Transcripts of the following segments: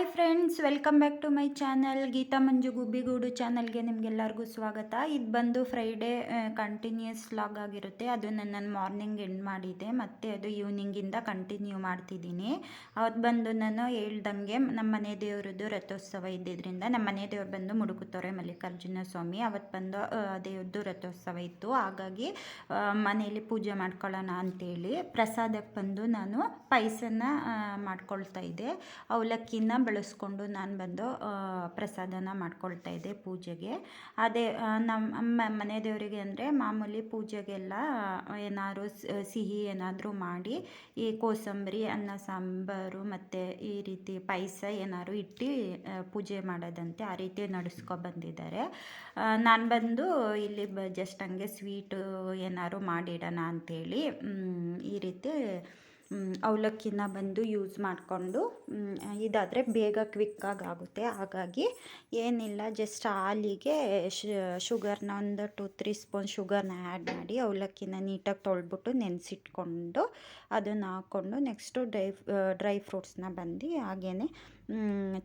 Hi friends, welcome back to my channel. Geetha Manju Gubbigudu ಚಾನಲ್ಗೆ ನಿಮಗೆಲ್ಲರಿಗೂ ಸ್ವಾಗತ. ಇದು ಬಂದು ಫ್ರೈಡೇ ಕಂಟಿನ್ಯೂಸ್ ಲಾಗ್ ಆಗಿರುತ್ತೆ. ಅದು ನಾನು ಮಾರ್ನಿಂಗ್ ಎಂಡ್ ಮಾಡಿದ್ದೆ ಮತ್ತು ಅದು ಈವ್ನಿಂಗಿಂದ ಕಂಟಿನ್ಯೂ ಮಾಡ್ತಿದ್ದೀನಿ. ಅವತ್ತು ಬಂದು ನಾನು ಹೇಳ್ದಂಗೆ ನಮ್ಮ ಮನೆ ದೇವರದ್ದು ರಥೋತ್ಸವ ಇದ್ದಿದ್ದರಿಂದ ನಮ್ಮ ಮನೆ ದೇವ್ರು ಬಂದು ಮುಡುಕುತ್ತೋರೆ ಮಲ್ಲಿಕಾರ್ಜುನ ಸ್ವಾಮಿ. ಅವತ್ತು ಬಂದು ದೇವ್ರದ್ದು ರಥೋತ್ಸವ ಇತ್ತು. ಹಾಗಾಗಿ ಮನೆಯಲ್ಲಿ ಪೂಜೆ ಮಾಡ್ಕೊಳ್ಳೋಣ ಅಂತೇಳಿ ಪ್ರಸಾದಕ್ಕೆ ಬಂದು ನಾನು ಪಾಯಸನ ಮಾಡ್ಕೊಳ್ತಾ ಇದ್ದೆ. ಅವಲಕ್ಕಿನ ಬಳಸ್ಕೊಂಡು ನಾನು ಬಂದು ಪ್ರಸಾದನ ಮಾಡ್ಕೊಳ್ತಾ ಇದ್ದೆ ಪೂಜೆಗೆ. ಅದೇ ನಮ್ಮ ಮನೆ ದೇವರಿಗೆ ಅಂದರೆ ಮಾಮೂಲಿ ಪೂಜೆಗೆಲ್ಲ ಏನಾದ್ರು ಸಿಹಿ ಏನಾದರೂ ಮಾಡಿ, ಈ ಕೋಸಂಬರಿ, ಅನ್ನ ಸಾಂಬಾರು ಮತ್ತು ಈ ರೀತಿ ಪಾಯಸ ಏನಾದ್ರು ಇಟ್ಟು ಪೂಜೆ ಮಾಡೋದಂತೆ ಆ ರೀತಿ ನಡೆಸ್ಕೊ ಬಂದಿದ್ದಾರೆ. ನಾನು ಬಂದು ಇಲ್ಲಿ ಬ, ಜಸ್ಟ್ ಹಂಗೆ ಸ್ವೀಟು ಏನಾದ್ರು ಮಾಡಿಡೋಣ ಅಂಥೇಳಿ ಈ ರೀತಿ ಅವಲಕ್ಕಿನ ಬಂದು ಯೂಸ್ ಮಾಡಿಕೊಂಡು ಇದಾದರೆ ಬೇಗ ಕ್ವಿಕ್ಕಾಗಿ ಆಗುತ್ತೆ. ಹಾಗಾಗಿ ಏನಿಲ್ಲ ಜಸ್ಟ್ ಹಾಲಿಗೆ ಶುಗರ್ನ ಒಂದು ಟು ತ್ರೀ ಸ್ಪೂನ್ ಶುಗರ್ನ ಆ್ಯಡ್ ಮಾಡಿ ಅವಲಕ್ಕಿನ ನೀಟಾಗಿ ತೊಳೆದ್ಬಿಟ್ಟು ನೆನೆಸಿಟ್ಕೊಂಡು ಅದನ್ನು ಹಾಕ್ಕೊಂಡು ನೆಕ್ಸ್ಟು ಡ್ರೈ ಡ್ರೈ ಫ್ರೂಟ್ಸ್ನ ಬಂದು ಹಾಗೇ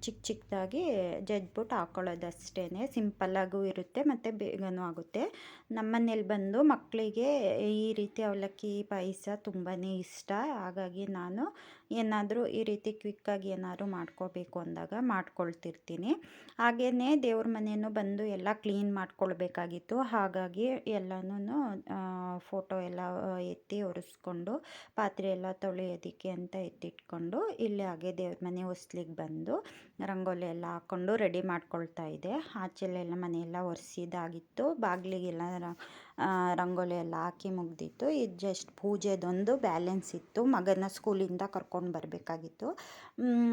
ಚಿಕ್ಕ ಚಿಕ್ಕದಾಗಿ ಜಜ್ಬಿಟ್ಟು ಹಾಕ್ಕೊಳ್ಳೋದು ಅಷ್ಟೇ ಸಿಂಪಲ್ಲಾಗೂ ಇರುತ್ತೆ ಮತ್ತು ಬೇಗನೂ ಆಗುತ್ತೆ. ನಮ್ಮನೇಲಿ ಬಂದು ಮಕ್ಕಳಿಗೆ ಈ ರೀತಿ ಅವಲಕ್ಕಿ ಪಾಯಸ ತುಂಬಾ ಇಷ್ಟ. ಹಾಗಾಗಿ ನಾನು ಏನಾದರೂ ಈ ರೀತಿ ಕ್ವಿಕ್ಕಾಗಿ ಏನಾದರೂ ಮಾಡ್ಕೋಬೇಕು ಅಂದಾಗ ಮಾಡ್ಕೊಳ್ತಿರ್ತೀನಿ. ಹಾಗೆಯೇ ದೇವ್ರ ಮನೆಯೂ ಬಂದು ಎಲ್ಲ ಕ್ಲೀನ್ ಮಾಡ್ಕೊಳ್ಬೇಕಾಗಿತ್ತು. ಹಾಗಾಗಿ ಎಲ್ಲನೂ ಫೋಟೋ ಎಲ್ಲ ಎತ್ತಿ ಒರೆಸ್ಕೊಂಡು, ಪಾತ್ರೆ ಎಲ್ಲ ತೊಳೆಯೋದಕ್ಕೆ ಅಂತ ಎತ್ತಿಟ್ಕೊಂಡು, ಇಲ್ಲಿ ಹಾಗೆ ದೇವ್ರ ಮನೆ ಹೊಸ್ಲಿಗೆ ಬಂದು ರಂಗೋಲಿ ಎಲ್ಲ ಹಾಕ್ಕೊಂಡು ರೆಡಿ ಮಾಡ್ಕೊಳ್ತಾ ಇದ್ದೆ. ಆಚೆಲೆಲ್ಲ ಮನೆಯೆಲ್ಲ ಒರೆಸಿದಾಗಿತ್ತು. ಬಾಗಿಲಿಗೆಲ್ಲ ರಂಗೋಲಿ ಎಲ್ಲ ಹಾಕಿ ಮುಗ್ದಿತ್ತು. ಇದು ಜಸ್ಟ್ ಪೂಜೆದೊಂದು ಬ್ಯಾಲೆನ್ಸ್ ಇತ್ತು. ಮಗನ ಸ್ಕೂಲಿಂದ ಕರ್ಕೊಂಡು ಬರಬೇಕಾಗಿತ್ತು.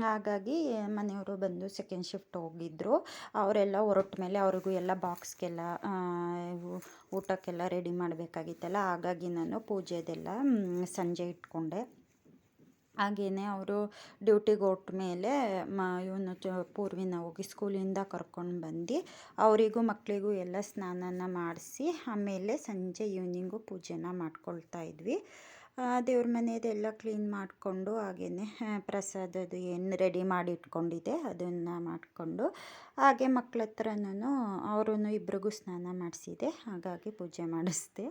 ಹಾಗಾಗಿ ಮನೆಯವರು ಬಂದು ಸೆಕೆಂಡ್ ಶಿಫ್ಟ್ ಹೋಗಿದ್ದರು ಅವರೆಲ್ಲ ಹೊರಟ ಮೇಲೆ ಅವ್ರಿಗೂ ಎಲ್ಲ ಬಾಕ್ಸ್ಗೆಲ್ಲ ಊಟಕ್ಕೆಲ್ಲ ರೆಡಿ ಮಾಡಬೇಕಾಗಿತ್ತಲ್ಲ. ಹಾಗಾಗಿ ನಾನು ಪೂಜೆದೆಲ್ಲ ಸಂಜೆ ಇಟ್ಕೊಂಡೆ. ಹಾಗೆಯೇ ಅವರು ಡ್ಯೂಟಿಗೆ ಹೊರಟ ಮೇಲೆ ಮ, ಇವನು ಚ, ಪೂರ್ವಿನ ಹೋಗಿ ಸ್ಕೂಲಿಂದ ಕರ್ಕೊಂಡು ಬಂದು ಅವರಿಗೂ ಮಕ್ಕಳಿಗೂ ಎಲ್ಲ ಸ್ನಾನನ ಮಾಡಿಸಿ ಆಮೇಲೆ ಸಂಜೆ ಈವ್ನಿಂಗು ಪೂಜೆನ ಮಾಡ್ಕೊಳ್ತಾ ಇದ್ವಿ. ದೇವ್ರ ಮನೆಯದೆಲ್ಲ ಕ್ಲೀನ್ ಮಾಡಿಕೊಂಡು ಹಾಗೆಯೇ ಪ್ರಸಾದದ್ದು ಏನು ರೆಡಿ ಮಾಡಿ ಇಟ್ಕೊಂಡಿದ್ದೆ ಅದನ್ನು ಮಾಡಿಕೊಂಡು ಹಾಗೆ ಮಕ್ಳ ಹತ್ರನೂ ಅವ್ರೂ ಇಬ್ರಿಗೂ ಸ್ನಾನ ಮಾಡಿಸಿದೆ. ಹಾಗಾಗಿ ಪೂಜೆ ಮಾಡಿಸ್ದೆ.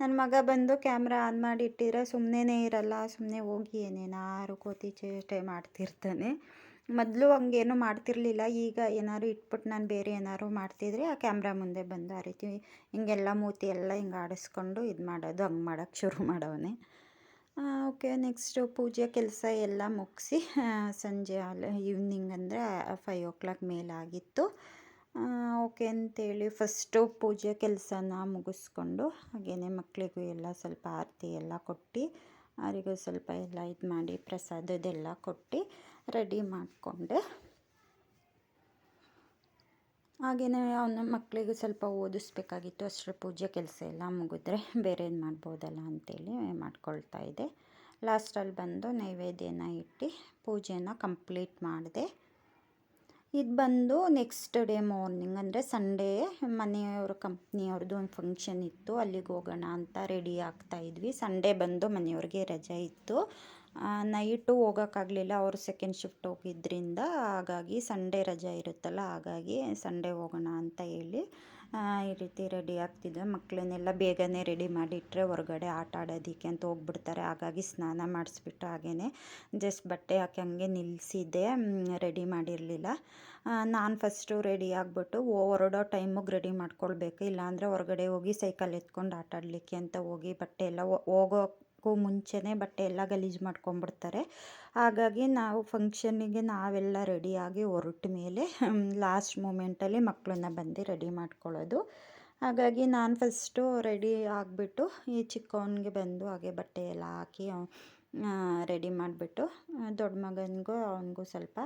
ನನ್ನ ಮಗ ಬಂದು ಕ್ಯಾಮ್ರಾ ಆನ್ ಮಾಡಿ ಇಟ್ಟಿದ್ರೆ ಸುಮ್ಮನೆ ಇರಲ್ಲ ಸುಮ್ಮನೆ ಹೋಗಿ ಏನೇನಾರು ಕೋತಿ ಚೇಷ್ಟೆ ಮಾಡ್ತಿರ್ತಾನೆ. ಮೊದಲು ಹಂಗೇನು ಮಾಡ್ತಿರ್ಲಿಲ್ಲ, ಈಗ ಏನಾದ್ರು ಇಟ್ಬಿಟ್ಟು ನಾನು ಬೇರೆ ಏನಾದ್ರು ಮಾಡ್ತಿದ್ರೆ ಆ ಕ್ಯಾಮ್ರಾ ಮುಂದೆ ಬಂದು ಆ ರೀತಿ ಹಿಂಗೆಲ್ಲ ಮೂತಿ ಎಲ್ಲ ಹಿಂಗೆ ಆಡಿಸ್ಕೊಂಡು ಇದು ಮಾಡೋದು, ಹಂಗೆ ಮಾಡೋಕ್ಕೆ ಶುರು ಮಾಡವನೆ. ಓಕೆ, ನೆಕ್ಸ್ಟು ಪೂಜೆ ಕೆಲಸ ಎಲ್ಲ ಮುಗಿಸಿ ಸಂಜೆ ಈವ್ನಿಂಗ್ ಅಂದರೆ ಫೈವ್ ಓ ಕ್ಲಾಕ್ ಮೇಲಾಗಿತ್ತು. ಓಕೆ ಅಂತೇಳಿ ಫಸ್ಟು ಪೂಜೆ ಕೆಲಸನ ಮುಗಿಸ್ಕೊಂಡು ಹಾಗೆಯೇ ಮಕ್ಕಳಿಗೂ ಎಲ್ಲ ಸ್ವಲ್ಪ ಆರತಿ ಎಲ್ಲ ಕೊಟ್ಟು, ಅವರಿಗೂ ಸ್ವಲ್ಪ ಎಲ್ಲ ಇದು ಮಾಡಿ ಪ್ರಸಾದದೆಲ್ಲ ಕೊಟ್ಟು ರೆಡಿ ಮಾಡಿಕೊಂಡೆ. ಹಾಗೆಯೇ ಅವನ ಮಕ್ಕಳಿಗೂ ಸ್ವಲ್ಪ ಓದಿಸ್ಬೇಕಾಗಿತ್ತು, ಅಷ್ಟರ ಪೂಜೆ ಕೆಲಸ ಎಲ್ಲ ಮುಗಿದ್ರೆ ಬೇರೇದು ಮಾಡ್ಬೋದಲ್ಲ ಅಂತೇಳಿ ಮಾಡ್ಕೊಳ್ತಾ ಇದ್ದೆ. ಲಾಸ್ಟಲ್ಲಿ ಬಂದು ನೈವೇದ್ಯನ ಇಟ್ಟು ಪೂಜೆನ ಕಂಪ್ಲೀಟ್ ಮಾಡಿದೆ. ಇದು ಬಂದು ನೆಕ್ಸ್ಟ್ ಡೇ ಮಾರ್ನಿಂಗ್ ಅಂದರೆ ಸಂಡೇ ಮನೆಯವ್ರ ಕಂಪ್ನಿಯವ್ರದ್ದು ಒಂದು ಫಂಕ್ಷನ್ ಇತ್ತು, ಅಲ್ಲಿಗೆ ಹೋಗೋಣ ಅಂತ ರೆಡಿ ಆಗ್ತಾ ಇದ್ವಿ. ಸಂಡೇ ಬಂದು ಮನೆಯವ್ರಿಗೆ ರಜೆ ಇತ್ತು. ನೈಟು ಹೋಗೋಕ್ಕಾಗಲಿಲ್ಲ, ಅವರು ಸೆಕೆಂಡ್ ಶಿಫ್ಟ್ ಹೋಗಿದ್ದರಿಂದ ಹಾಗಾಗಿ ಸಂಡೇ ರಜೆ ಇರುತ್ತಲ್ಲ, ಹಾಗಾಗಿ ಸಂಡೇ ಹೋಗೋಣ ಅಂತ ಹೇಳಿ ಈ ರೀತಿ ರೆಡಿ ಆಗ್ತಿದ್ದೆ ಮಕ್ಕಳನ್ನೆಲ್ಲ ಬೇಗನೆ ರೆಡಿ ಮಾಡಿಟ್ಟರೆ ಹೊರಗಡೆ ಆಟ ಆಡೋದಕ್ಕೆ ಅಂತ ಹೋಗ್ಬಿಡ್ತಾರೆ. ಹಾಗಾಗಿ ಸ್ನಾನ ಮಾಡಿಸ್ಬಿಟ್ಟು ಹಾಗೇ ಜಸ್ಟ್ ಬಟ್ಟೆ ಹಾಕಿ ಹಂಗೆ ನಿಲ್ಲಿಸಿದ್ದೆ. ರೆಡಿ ಮಾಡಿರಲಿಲ್ಲ. ನಾನು ಫಸ್ಟು ರೆಡಿ ಆಗಿಬಿಟ್ಟು ಹೊರಡೋ ಟೈಮಿಗೆ ರೆಡಿ ಮಾಡ್ಕೊಳ್ಬೇಕು. ಇಲ್ಲಾಂದರೆ ಹೊರಗಡೆ ಹೋಗಿ ಸೈಕಲ್ ಎತ್ಕೊಂಡು ಆಟ ಆಡಲಿಕ್ಕೆ ಅಂತ ಹೋಗಿ ಬಟ್ಟೆ ಎಲ್ಲ ಹೋ- ಹೋಗೋಕ್ಕೂ ಮುಂಚೆನೇ ಬಟ್ಟೆ ಎಲ್ಲ ಗಲೀಜು ಮಾಡ್ಕೊಂಡ್ಬಿಡ್ತಾರೆ ಹಾಗಾಗಿ ನಾವು ಫಂಕ್ಷನ್ನಿಗೆ ನಾವೆಲ್ಲ ರೆಡಿಯಾಗಿ ಹೊರಟ ಮೇಲೆ ಲಾಸ್ಟ್ ಮೂಮೆಂಟಲ್ಲಿ ಮಕ್ಕಳನ್ನ ಬಂದು ರೆಡಿ ಮಾಡ್ಕೊಳ್ಳೋದು. ಹಾಗಾಗಿ ನಾನು ಫಸ್ಟು ರೆಡಿ ಆಗಿಬಿಟ್ಟು ಈ ಚಿಕ್ಕವನಿಗೆ ಬಂದು ಹಾಗೆ ಬಟ್ಟೆ ಎಲ್ಲ ಹಾಕಿ ರೆಡಿ ಮಾಡಿಬಿಟ್ಟು ದೊಡ್ಡ ಮಗನಿಗೂ ಅವನಿಗೂ ಸ್ವಲ್ಪ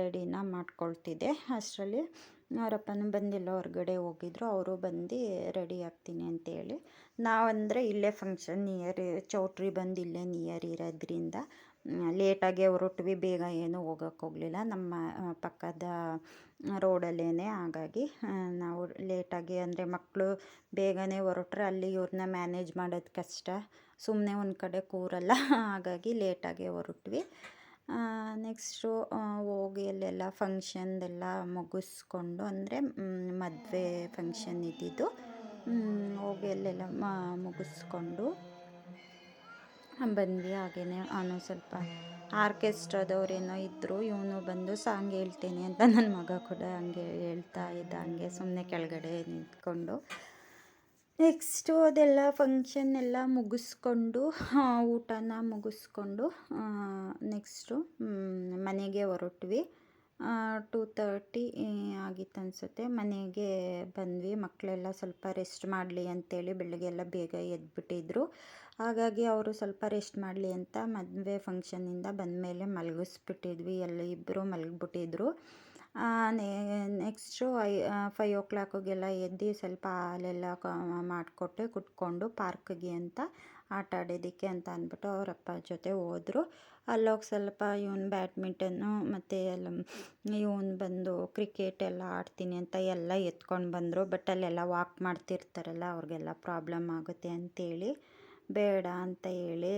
ರೆಡಿನ ಮಾಡ್ಕೊಳ್ತಿದ್ದೆ. ಅಷ್ಟರಲ್ಲಿ ಅವರಪ್ಪನೂ ಬಂದಿಲ್ಲ, ಹೊರಗಡೆ ಹೋಗಿದ್ರು. ಅವರು ಬಂದು, ರೆಡಿ ಆಗ್ತೀನಿ ಅಂತೇಳಿ ನಾವಂದರೆ ಇಲ್ಲೇ ಫಂಕ್ಷನ್ ನಿಯರ್ ಚೌಟ್ರಿ ಬಂದು ಇಲ್ಲೇ ನಿಯರ್ ಇರೋದ್ರಿಂದ, ಲೇಟಾಗಿ ಹೊರಟ್ವಿ ಬೇಗ ಏನೂ ಹೋಗೋಕ್ಕೆ ಹೋಗಲಿಲ್ಲ. ನಮ್ಮ ಪಕ್ಕದ ರೋಡಲ್ಲೇ ಹಾಗಾಗಿ ನಾವು ಲೇಟಾಗಿ ಅಂದರೆ ಮಕ್ಕಳು ಬೇಗನೆ ಹೊರಟ್ರೆ ಅಲ್ಲಿ ಇವ್ರನ್ನ ಮ್ಯಾನೇಜ್ ಮಾಡೋದು ಕಷ್ಟ. ಸುಮ್ಮನೆ ಒಂದು ಕಡೆ ಕೂರಲ್ಲ. ಹಾಗಾಗಿ ಲೇಟಾಗೆ ಹೊರಟ್ವಿ. ನೆಕ್ಸ್ಟು ಹೋಗಿ ಅಲ್ಲೆಲ್ಲ ಫಂಕ್ಷನ್ದೆಲ್ಲ ಮುಗಿಸ್ಕೊಂಡು ಅಂದರೆ ಮದುವೆ ಫಂಕ್ಷನ್ ಇದ್ದಿದ್ದು. ಹೋಗಿ ಅಲ್ಲೆಲ್ಲ ಮುಗಿಸ್ಕೊಂಡು ಬಂದ್ವಿ. ಹಾಗೆಯೇ ಅವನು ಸ್ವಲ್ಪ ಆರ್ಕೆಸ್ಟ್ರಾದವ್ರೇನೋ ಇದ್ದರು ಇವನು ಬಂದು ಸಾಂಗ್ ಹೇಳ್ತೀನಿ ಅಂತ ನನ್ನ ಮಗ ಕೂಡ ಹಂಗೆ ಹೇಳ್ತಾ ಇದ್ದ. ಹಂಗೆ ಸುಮ್ಮನೆ ಕೆಳಗಡೆ ನಿಂತ್ಕೊಂಡು ನೆಕ್ಸ್ಟು ಅದೆಲ್ಲ ಫಂಕ್ಷನ್ ಎಲ್ಲ ಮುಗಿಸ್ಕೊಂಡು ಊಟನ ಮುಗಿಸ್ಕೊಂಡು ನೆಕ್ಸ್ಟು ಮನೆಗೆ ಹೊರಟ್ವಿ. ಟೂ ತರ್ಟಿ ಆಗಿತ್ತು ಅನಿಸುತ್ತೆ. ಮನೆಗೆ ಬಂದ್ವಿ. ಮಕ್ಕಳೆಲ್ಲ ಸ್ವಲ್ಪ ರೆಸ್ಟ್ ಮಾಡಲಿ ಅಂತೇಳಿ ಬೆಳಗ್ಗೆ ಎಲ್ಲ ಬೇಗ ಎದ್ಬಿಟ್ಟಿದ್ರು. ಹಾಗಾಗಿ ಅವರು ಸ್ವಲ್ಪ ರೆಸ್ಟ್ ಮಾಡಲಿ ಅಂತ ಮದುವೆ ಫಂಕ್ಷನ್ನಿಂದ ಬಂದಮೇಲೆ ಮಲಗಿಸ್ಬಿಟ್ಟಿದ್ವಿ. ಎಲ್ಲ ಇಬ್ಬರು ಮಲಗಿಬಿಟ್ಟಿದ್ರು. ನೆಕ್ಸ್ಟು ಐ ಫೈವ್ ಓ ಕ್ಲಾಕಿಗೆಲ್ಲ ಎದ್ದು ಸ್ವಲ್ಪ ಹಾಲೆಲ್ಲ ಮಾಡಿಕೊಟ್ಟೆ ಕುಟ್ಕೊಂಡು ಪಾರ್ಕ್ಗೆ ಅಂತ ಆಟ ಆಡೋದಕ್ಕೆ ಅಂತ ಅಂದ್ಬಿಟ್ಟು ಅವ್ರ ಅಪ್ಪ ಜೊತೆ ಹೋದರು. ಅಲ್ಲೋಗಿ ಸ್ವಲ್ಪ ಇವನು ಬ್ಯಾಡ್ಮಿಂಟನ್ನು ಮತ್ತು ಎಲ್ಲ, ಇವನು ಬಂದು ಕ್ರಿಕೆಟ್ ಎಲ್ಲ ಆಡ್ತೀನಿ ಅಂತ ಎಲ್ಲ ಎತ್ಕೊಂಡು ಬಂದರು. ಬಟ್ ಅಲ್ಲೆಲ್ಲ ವಾಕ್ ಮಾಡ್ತಿರ್ತಾರಲ್ಲ, ಅವ್ರಿಗೆಲ್ಲ ಪ್ರಾಬ್ಲಮ್ ಆಗುತ್ತೆ ಅಂತೇಳಿ. ಬೇಡ ಅಂತ ಹೇಳಿ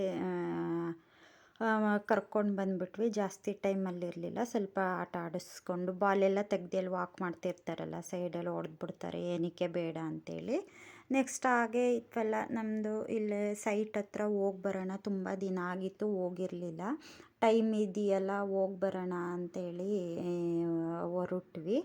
ಕರ್ಕೊಂಡು ಬಂದುಬಿಟ್ವಿ. ಜಾಸ್ತಿ ಟೈಮಲ್ಲಿರಲಿಲ್ಲ ಸ್ವಲ್ಪ ಆಟ ಆಡಿಸ್ಕೊಂಡು ಬಾಲೆಲ್ಲ ತೆಗ್ದು ವಾಕ್ ಮಾಡ್ತಿರ್ತಾರಲ್ಲ ಸೈಡಲ್ಲಿ ಹೊಡೆದ್ಬಿಡ್ತಾರೆ. ಏನಕ್ಕೆ ಬೇಡ ಅಂತೇಳಿ. ನೆಕ್ಸ್ಟ್ ಹಾಗೆ ಇತ್ತಲ್ಲ ನಮ್ಮದು ಇಲ್ಲಿ ಸೈಟ್ ಹತ್ರ ಹೋಗಿ ಬರೋಣ. ತುಂಬ ದಿನ ಆಗಿತ್ತು, ಹೋಗಿರಲಿಲ್ಲ. ಟೈಮ್ ಇದೆಯಲ್ಲ, ಹೋಗಿ ಬರೋಣ ಅಂತೇಳಿ ಹೊರಟ್ವಿ.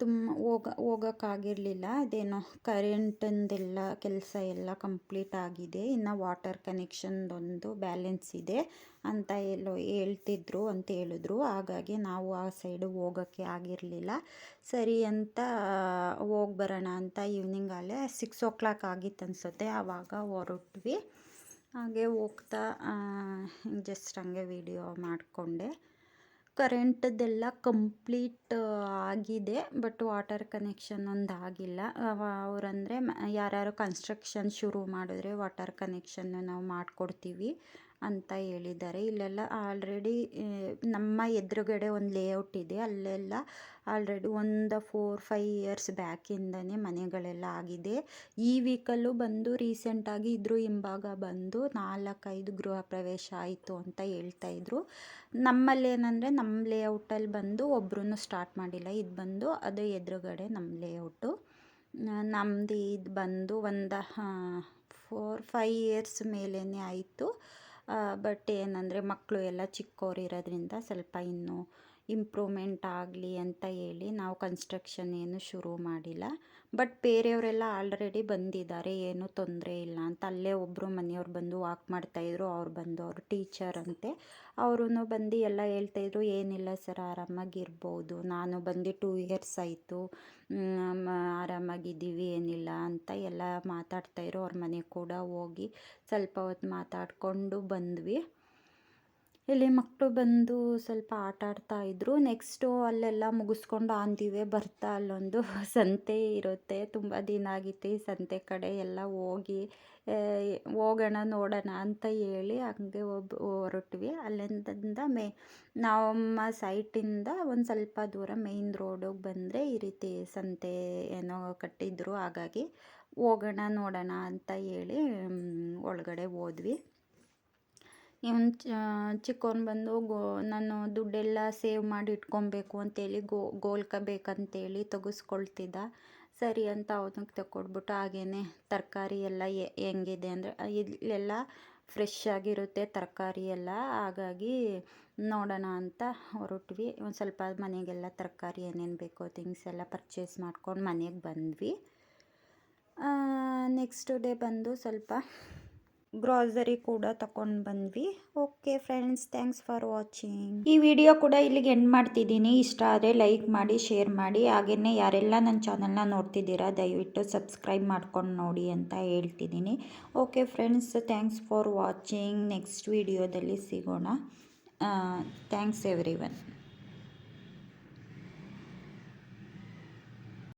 ತುಂಬ ಹೋಗ, ಹೋಗೋಕ್ಕಾಗಿರಲಿಲ್ಲ. ಅದೇನೋ ಕರೆಂಟಿಂದೆಲ್ಲ ಕೆಲಸ ಎಲ್ಲ ಕಂಪ್ಲೀಟ್ ಆಗಿದೆ. ಇನ್ನು ವಾಟರ್ ಕನೆಕ್ಷನ್ದೊಂದು ಬ್ಯಾಲೆನ್ಸ್ ಇದೆ ಅಂತ ಎಲ್ಲೋ ಹೇಳ್ತಿದ್ರು ಅಂತ ಹೇಳಿದ್ರು. ಹಾಗಾಗಿ ನಾವು ಆ ಸೈಡು ಹೋಗೋಕ್ಕೆ ಆಗಿರಲಿಲ್ಲ. ಸರಿ ಅಂತ ಹೋಗಿ ಬರೋಣ ಅಂತ ಈವ್ನಿಂಗ್ ಅಲ್ಲೇ ಸಿಕ್ಸ್ ಓ ಕ್ಲಾಕ್ ಆಗಿತ್ತು ಅನಿಸುತ್ತೆ. ಆವಾಗ ಹೊರಟ್ವಿ. ಹಾಗೆ ಹೋಗ್ತಾ ಜಸ್ಟ್ ಹಂಗೆ ವಿಡಿಯೋ ಮಾಡಿಕೊಂಡೆ. ಕರೆಂಟದ್ದೆಲ್ಲ ಕಂಪ್ಲೀಟ್ ಆಗಿದೆ. ಬಟ್ ವಾಟರ್ ಕನೆಕ್ಷನ್ ಒಂದು ಆಗಿಲ್ಲ. ಅವರಂದರೆ ಯಾರ್ಯಾರು ಕನ್ಸ್ಟ್ರಕ್ಷನ್ ಶುರು ಮಾಡಿದ್ರೆ ವಾಟರ್ ಕನೆಕ್ಷನ್ನು ನಾವು ಮಾಡಿಕೊಡ್ತೀವಿ. ಅಂತ ಹೇಳಿದ್ದಾರೆ. ಇಲ್ಲೆಲ್ಲ ಆಲ್ರೆಡಿ ನಮ್ಮ ಎದುರುಗಡೆ ಒಂದು ಲೇಔಟ್ ಇದೆ. ಅಲ್ಲೆಲ್ಲ ಆಲ್ರೆಡಿ ಒಂದು ಫೋರ್ ಫೈವ್ ಇಯರ್ಸ್ ಬ್ಯಾಕಿಂದನೇ ಮನೆಗಳೆಲ್ಲ ಆಗಿದೆ. ಈ ವೀಕಲ್ಲು ಬಂದು ರೀಸೆಂಟಾಗಿ ಇದ್ರ ಹಿಂಭಾಗ ಬಂದು ನಾಲ್ಕೈದು ಗೃಹ ಪ್ರವೇಶ ಆಯಿತು ಅಂತ ಹೇಳ್ತಾ ಇದ್ರು. ನಮ್ಮಲ್ಲಿ ಏನಂದರೆ ನಮ್ಮ ಲೇಔಟಲ್ಲಿ ಬಂದು ಒಬ್ರೂ ಸ್ಟಾರ್ಟ್ ಮಾಡಿಲ್ಲ. ಇದು ಬಂದು ಅದು ಎದುರುಗಡೆ ನಮ್ಮ ಲೇಔಟು ನಮ್ಮದು ಇದು ಬಂದು ಒಂದು ಫೋರ್ ಫೈ ಇಯರ್ಸ್ ಮೇಲೇ ಆಯಿತು. ಬಟ್ ಏನಂದರೆ ಮಕ್ಕಳು ಎಲ್ಲ ಚಿಕ್ಕವ್ರು ಇರೋದ್ರಿಂದ ಸ್ವಲ್ಪ ಇನ್ನೂ ಇಂಪ್ರೂವ್ಮೆಂಟ್ ಆಗಲಿ ಅಂತ ಹೇಳಿ ನಾವು ಕನ್ಸ್ಟ್ರಕ್ಷನ್ ಏನು ಶುರು ಮಾಡಿಲ್ಲ. ಬಟ್ ಬೇರೆಯವರೆಲ್ಲ ಆಲ್ರೆಡಿ ಬಂದಿದ್ದಾರೆ, ಏನೂ ತೊಂದರೆ ಇಲ್ಲ ಅಂತ. ಅಲ್ಲೇ ಒಬ್ಬರು ಮನೆಯವ್ರು ಬಂದು ವಾಕ್ ಮಾಡ್ತಾಯಿದ್ರು ಅವ್ರು ಬಂದು ಅವರು ಟೀಚರ್ ಅಂತೆ. ಅವರು ಬಂದು ಎಲ್ಲ ಹೇಳ್ತಾಯಿದ್ರು ಏನಿಲ್ಲ ಸರ್ ಆರಾಮಾಗಿರ್ಬೋದು. ನಾನು ಬಂದು ಟೂ ಇಯರ್ಸ್ ಆಯಿತು. ಆರಾಮಾಗಿದ್ದೀವಿ, ಏನಿಲ್ಲ ಅಂತ ಎಲ್ಲ ಮಾತಾಡ್ತಾಯಿದ್ರು ಅವ್ರ ಮನೆ ಕೂಡ ಹೋಗಿ ಸ್ವಲ್ಪ ಹೊತ್ತು ಮಾತಾಡಿಕೊಂಡು ಬಂದ್ವಿ. ಇಲ್ಲಿ ಮಕ್ಕಳು ಬಂದು ಸ್ವಲ್ಪ ಆಟ ಆಡ್ತಾ ಇದ್ದರು ನೆಕ್ಸ್ಟು ಅಲ್ಲೆಲ್ಲ ಮುಗಿಸ್ಕೊಂಡು ಆಂದಿವೆ. ಬರ್ತಾ ಅಲ್ಲೊಂದು ಸಂತೆ ಇರುತ್ತೆ. ತುಂಬ ದಿನ ಆಗಿತ್ತು ಈ ಸಂತೆ ಕಡೆ ಎಲ್ಲ ಹೋಗಿ ಹೋಗೋಣ ನೋಡೋಣ ಅಂತ ಹೇಳಿ ಹಂಗೆ ಒಬ್ಬ ಹೊರಟ್ವಿ. ಅಲ್ಲಿಂದ ಮೇ, ನಮ್ಮ ಸೈಟಿಂದ ಒಂದು ಸ್ವಲ್ಪ ದೂರ ಮೇಯ್ನ್ ರೋಡಿಗೆ ಬಂದರೆ ಈ ರೀತಿ ಸಂತೆ ಏನೋ ಕಟ್ಟಿದ್ರು. ಹಾಗಾಗಿ ಹೋಗೋಣ ನೋಡೋಣ ಅಂತ ಹೇಳಿ ಒಳಗಡೆ ಹೋದ್ವಿ. ಇವನು ಚಿಕ್ಕವ್ನು ಬಂದು ಗೋ, ನಾನು ದುಡ್ಡೆಲ್ಲ ಸೇವ್ ಮಾಡಿ ಇಟ್ಕೊಬೇಕು ಅಂತೇಳಿ ಗೋಲ್ಕ ಬೇಕಂತೇಳಿ ತೆಗೆಸ್ಕೊಳ್ತಿದ್ದ. ಸರಿ ಅಂತ ಅವನಿಗೆ ತಗೊಟ್ಬಿಟ್ಟು ಹಾಗೇ ತರಕಾರಿ ಎಲ್ಲ ಹೆಂಗಿದೆ ಅಂದರೆ ಇಲ್ಲೆಲ್ಲ ಫ್ರೆಶ್ ಆಗಿರುತ್ತೆ ತರಕಾರಿ ಎಲ್ಲ. ಹಾಗಾಗಿ ನೋಡೋಣ ಅಂತ ಹೊರಟ್ವಿ. ಒಂದು ಸ್ವಲ್ಪ ಮನೆಗೆಲ್ಲ ತರಕಾರಿ ಏನೇನು ಬೇಕೋ ಥಿಂಗ್ಸ್ ಎಲ್ಲ ಪರ್ಚೇಸ್ ಮಾಡ್ಕೊಂಡು ಮನೆಗೆ ಬಂದ್ವಿ. ನೆಕ್ಸ್ಟ್ ಡೇ ಬಂದು ಸ್ವಲ್ಪ ಗ್ರಾಸರಿ ಕೂಡ ತಗೊಂಡು ಬಂದ್ವಿ. Okay friends thanks for watching ಈ ವಿಡಿಯೋ ಕೂಡ ಇಲ್ಲಿಗೆ ಎಂಡ್ ಮಾಡ್ತಿದ್ದೀನಿ. ಇಷ್ಟ ಆದರೆ ಲೈಕ್ ಮಾಡಿ ಶೇರ್ ಮಾಡಿ. ಹಾಗೆಯೇ ಯಾರೆಲ್ಲ ನನ್ನ ಚಾನಲ್ನ ನೋಡ್ತಿದ್ದೀರಾ, ದಯವಿಟ್ಟು ಸಬ್ಸ್ಕ್ರೈಬ್ ಮಾಡ್ಕೊಂಡು ನೋಡಿ ಅಂತ ಹೇಳ್ತಿದ್ದೀನಿ. Okay friends thanks for watching next ವಿಡಿಯೋದಲ್ಲಿ ಸಿಗೋಣ. Thanks every